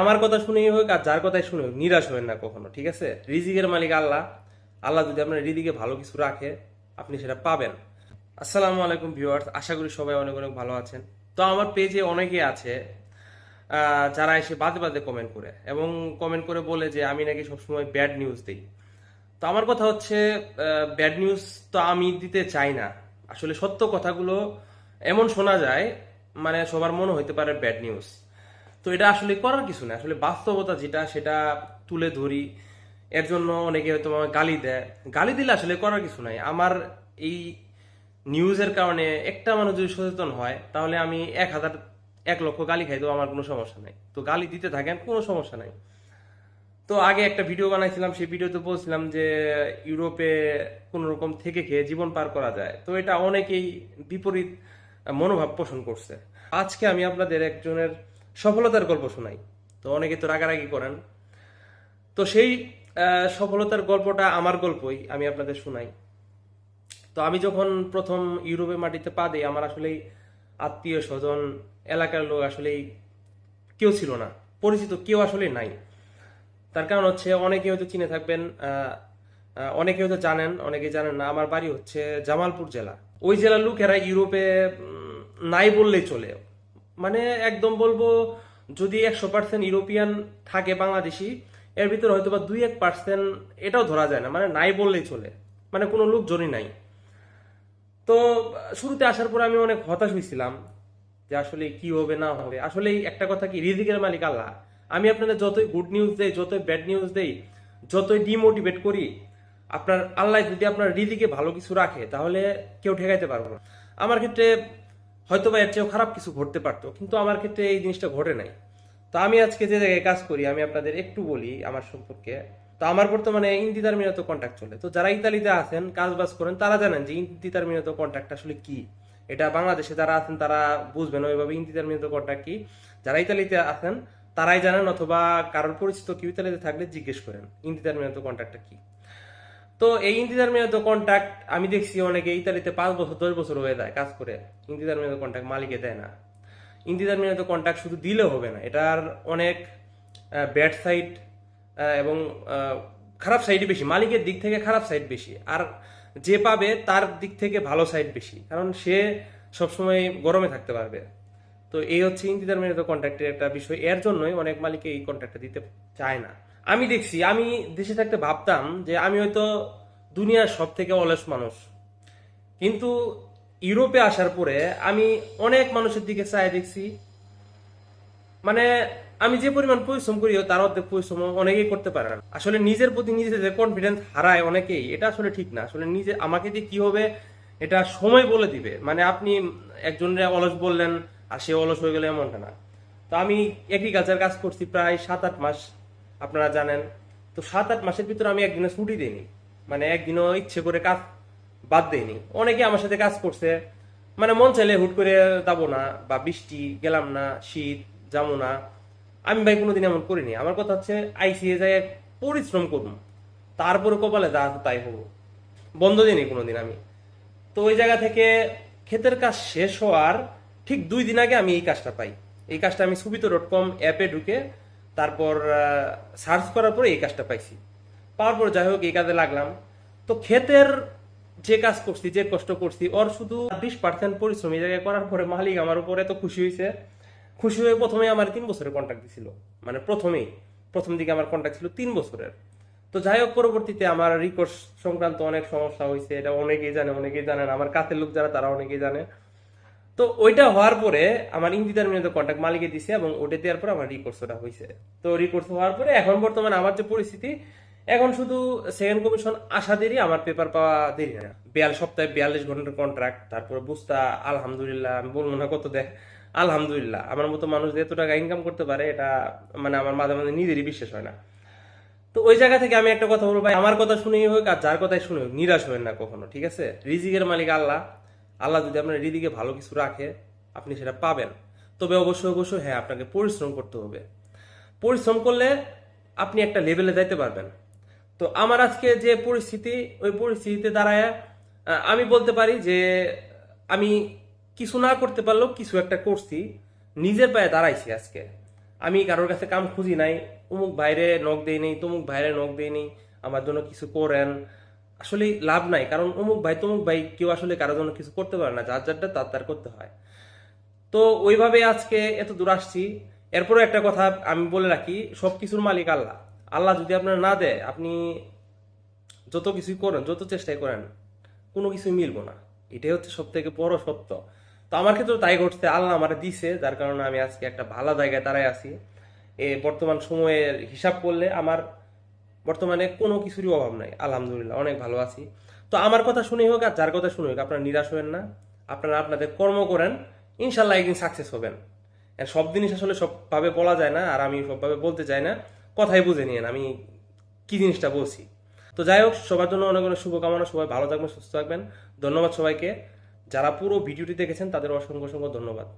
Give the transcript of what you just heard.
আমার কথা শুনেই হোক আর যার কথাই শুনে হোক, নিরাশ হবেন না কখনো, ঠিক আছে? রিজিকের মালিক আল্লাহ। আল্লাহ যদি আপনার রিদিকে ভালো কিছু রাখে, আপনি সেটা পাবেন। আসসালামু আলাইকুম ভিউয়ার্স, আশা করি সবাই অনেক অনেক ভালো আছেন। তো আমার পেজে অনেকে আছে যারা এসে বাদে বাদে কমেন্ট করে এবং কমেন্ট করে বলে যে, আমি নাকি সবসময় ব্যাড নিউজ দিই। তো আমার কথা হচ্ছে ব্যাড নিউজ তো আমি দিতে চাই না। আসলে সত্য কথাগুলো এমন শোনা যায় মানে সবার মনে হইতে পারে ব্যাড নিউজ তো এটা আসলে করার কিছু না আসলে বাস্তবতা যেটা, সেটা তুলে ধরি। এর জন্য অনেকে হয়তো আমাকে গালি দেয়। গালি দিলে আসলে করার কিছু নাই। আমার এই নিউজের কারণে একটা মানুষ যদি সচেতন হয়, তাহলে আমি এক হাজার, এক লক্ষ গালি খাই তো আমার কোনো সমস্যা নাই। তো গালি দিতে থাকেন, কোনো সমস্যা নাই। তো আগে একটা ভিডিও বানাইছিলাম, সেই ভিডিওতে বলছিলাম যে, ইউরোপে কোন রকম থেকে খেয়ে জীবন পার করা যায়। তো এটা অনেকেই বিপরীত মনোভাব পোষণ করছে। আজকে আমি আপনাদের একজনের সফলতার গল্প শোনাই। তো অনেকে তো রাগারাগি করেন। তো সেই সফলতার গল্পটা আমার গল্পই, আমি আপনাদের শোনাই। তো আমি যখন প্রথম ইউরোপে মাটিতে পা দিই, আমার আসলেই আত্মীয় স্বজন, এলাকার লোক আসলেই কেউ ছিল না। পরিচিত কেউ আসলে নাই। তার কারণ হচ্ছে অনেকে হয়তো চিনে থাকবেন অনেকে হয়তো জানেন, অনেকে জানেন না। আমার বাড়ি হচ্ছে জামালপুর জেলা। ওই জেলার লোকেরা ইউরোপে নাই বললেই চলে। মানে একদম বলব যদি একশো পার্সেন্ট ইউরোপিয়ান থাকে বাংলাদেশি, এর ভিতরে হয়তো বা দুই এক পার্সেন্ট এটাও ধরা যায় না মানে নাই বললেই চলে। মানে কোনো লোকজনই নাই। তো শুরুতে আসার পর আমি অনেক হতাশ হয়েছিলাম যে আসলে কি হবে, না হবে। আসলে একটা কথা কি, রিজিকের মালিক আল্লাহ। আমি আপনাদের যতই গুড নিউজ দেই, যতই ব্যাড নিউজ দেই, যতই ডিমোটিভেট করি, আপনার আল্লাহ যদি আপনার রিদিকে ভালো কিছু রাখে, তাহলে কেউ ঠেকাইতে পারব না। আমার ক্ষেত্রে হয়তো বা এর চেয়েও খারাপ কিছু ঘটতে পারতো, কিন্তু আমার ক্ষেত্রে এই জিনিসটা ঘটে নাই। তো আমি আজকে যে জায়গায় কাজ করি, আমি আপনাদের একটু বলি আমার সম্পর্কে। তো আমার বর্তমানে ইন্দিতার মিনত কন্ট্যাক্ট চলে। তো যারা ইতালিতে আছেন কাজ বাজ করেন, তারা জানেন যে ইন্দিতার মিনত কন্ট্যাক্ট আসলে কি। এটা বাংলাদেশে যারা আছেন, তারা বুঝবেন ওইভাবে ইন্দিতার মিনত কন্ট্যাক্ট কি। যারা ইতালিতে আছেন, তারাই জানেন অথবা কারোর পরিচিত কেউ ইতালিতে থাকলে জিজ্ঞেস করেন, ইন্দিতার মিনত কন্ট্যাক্টটা কি। তো এই ইন্দিতার মিনত কন্ট্রাক্ট আমি দেখছি অনেকে ইতালিতে পাঁচ বছর, দশ বছর হয়ে যায় কাজ করে। ইন্দিতার মিনত কন্ট্যাক্ট মালিকে দেয় না। ইন্দিতার মিনত কন্ট্রাক্ট শুধু দিলে হবে না, এটার অনেক ব্যাড সাইড এবং খারাপ সাইড বেশি। মালিকের দিক থেকে খারাপ সাইড বেশি। আর যে পাবে তার দিক থেকে ভালো সাইড বেশি। কারণ সে সবসময় গরমে থাকতে পারবে। তো এই হচ্ছে ইন্তিদার মেরিত কন্ট্রাক্টের একটা বিষয়। এর জন্যই অনেক মালিকে এই কন্ট্রাক্টটা দিতে চায় না। আমি দেখছি, আমি দেশে থাকতে ভাবতাম যে আমি হয়তো দুনিয়ার সব থেকে অলস মানুষ। কিন্তু ইউরোপে আসার পরে আমি অনেক মানুষের দিকে চাই দেখছি। মানে আমি যে পরিমাণ পরিশ্রম করি, তার অর্ধেক পরিশ্রম অনেকেই করতে পারে না। আসলে নিজের প্রতি নিজেদের যে কনফিডেন্স হারায় অনেকেই, এটা আসলে ঠিক না। আসলে নিজে, আমাকে দিয়ে কি হবে, এটা সময় বলে দিবে। মানে আপনি একজনের অলস বললেন, আর সে অলস হয়ে গেলে এমনটা না। তো আমি এগ্রিকালচার কাজ করছি প্রায় সাত আট মাস। আপনারা জানেন। তো সাত আট মাসের ভিতরে আমি একদিনে ছুটি দিইনি। মানে একদিনও ইচ্ছে করে কাজ বাদ দেয়নি অনেকে আমার সাথে কাজ করছে। মানে মন চাইলে হুট করে যাব না বা বৃষ্টি, গেলাম না, শীত, যাব না। আমি ভাই কোনোদিন এমন করিনি। আমার কথা হচ্ছে আইসিএ যায় পরিশ্রম করুন। তারপরে কপালে যা তাই হব বন্ধ দিইনি কোনোদিন আমি। তো ওই জায়গা থেকে ক্ষেতের কাজ শেষ হওয়ার ঠিক দুই দিন আগে আমি এই কাজটা পাই। এই কাজটা আমি সুবিত ডট কম অ্যাপে ঢুকে তারপর সার্চ করার পরে এই কাজটা পাইছি। পাওয়ার পর যাই হোক, এই কাজে লাগলাম। তো ক্ষেতের যে কাজ করছি, যে কষ্ট করছি, ওর শুধু বিশ পার্সেন্ট পরিশ্রম, এই জায়গায় করার পরে মালিক আমার উপরে এত খুশি হয়েছে খুশি হয়ে প্রথমে আমার তিন বছরের কন্ট্রাক্ট দিছিল। মানে প্রথমেই, প্রথম দিকে আমার কন্ট্রাক্ট ছিল তিন বছরের। তো যাই হোক, পরবর্তীতে আমার রিকোর্স সংক্রান্ত অনেক সমস্যা হয়েছে এটা অনেকেই জানে, অনেকেই জানেন আমার কাছের লোক যারা, তারা অনেকেই জানে। তো ওইটা হওয়ার পরে আমার ইন্দিতার মিনিট কন্ট্যাক্ট মালিকে দিছে এবং ওটা দেওয়ার পরে আমার রিকোর্স ওটা হয়েছে তো রিকোর্স হওয়ার পরে এখন বর্তমানে আমার যে পরিস্থিতি, এখন শুধু সেকেন্ড কমিশন আসা দেরি, আমার পেপার পাওয়া দেরি না। বিয়াল সপ্তাহে বিয়াল্লিশ ঘণ্টার কন্ট্রাক্ট তারপরে বুঝতা, আলহামদুলিল্লাহ, আমি বলব না কত দেখ আলহামদুলিল্লাহ, আমার মতো মানুষ এত টাকা ইনকাম করতে পারে, এটা মানে আমার মাঝে মাঝে নিজেরই বিশ্বাস হয় না। তো ওই জায়গা থেকে আমি একটা কথা বলব, ভাই, আমার কথা শুনেই হোক আর যার কথাই শুনে হোক, নিরাশ হবেন না কখনো, ঠিক আছে? রিজিকের মালিক আল্লাহ আল্লাহ যদি আপনার রিদিকে ভালো কিছু রাখে, আপনি সেটা পাবেন। তবে অবশ্যই অবশ্যই হ্যাঁ আপনাকে পরিশ্রম করতে হবে। পরিশ্রম করলে আপনি একটা লেভেলে যাইতে পারবেন। তো আমার আজকে যে পরিস্থিতি, ওই পরিস্থিতিতে দাঁড়ায় আমি বলতে পারি যে, আমি কিছু না করতে পারলেও কিছু একটা করছি, নিজের পায়ে দাঁড়াইছি আজকে। আমি কারোর কাছে কাম খুঁজি নাই, অমুক বাইরে নখ দেই নেই, তমুক বাইরে নখ দেই নেই, আমার জন্য কিছু করেন আসলে লাভ নাই। কারণ অমুক ভাই, তমুক ভাই কেউ আসলে কারোর জন্য কিছু করতে পারে না। যার যারটা, তার তার করতে হয়। তো ওইভাবে আজকে এত দূর আসছি। এরপরে একটা কথা আমি বলে রাখি সব কিছুর মালিক আল্লাহ। আল্লাহ যদি আপনার না দেয়, আপনি যত কিছুই করেন, যত চেষ্টাই করেন, কোনো কিছুই মিলবো না। এটাই হচ্ছে সব থেকে বড় সত্য। তো আমার ক্ষেত্রে তাই ঘটছে, আল্লাহ আমার দিছে, যার কারণে আমি আজকে একটা ভালো জায়গায় দাঁড়ায় আছি। এ বর্তমান সময়ের হিসাব করলে আমার বর্তমানে কোনো কিছুরই অভাব নাই, আলহামদুলিল্লাহ, অনেক ভালো আছি। তো আমার কথা শুনেই হোক আর যার কথা শুনে হোক, আপনারা নিরাশ হবেন না, আপনারা আপনাদের কর্ম করেন, ইনশাল্লাহ একদিন সাকসেস হবেন। সব জিনিস আসলে সবভাবে বলা যায় না, আর আমি সবভাবে বলতে চাই না, কথাই বুঝে নিয়েন, আমি কি জিনিসটা বলছি। তো যাই হোক, সবার জন্য অনেক অনেক শুভকামনা, সবাই ভালো থাকবেন, সুস্থ থাকবেন। ধন্যবাদ সবাইকে। যারা পুরো ভিডিওটি দেখেছেন, তাদের অসংখ্য অসংখ্য ধন্যবাদ।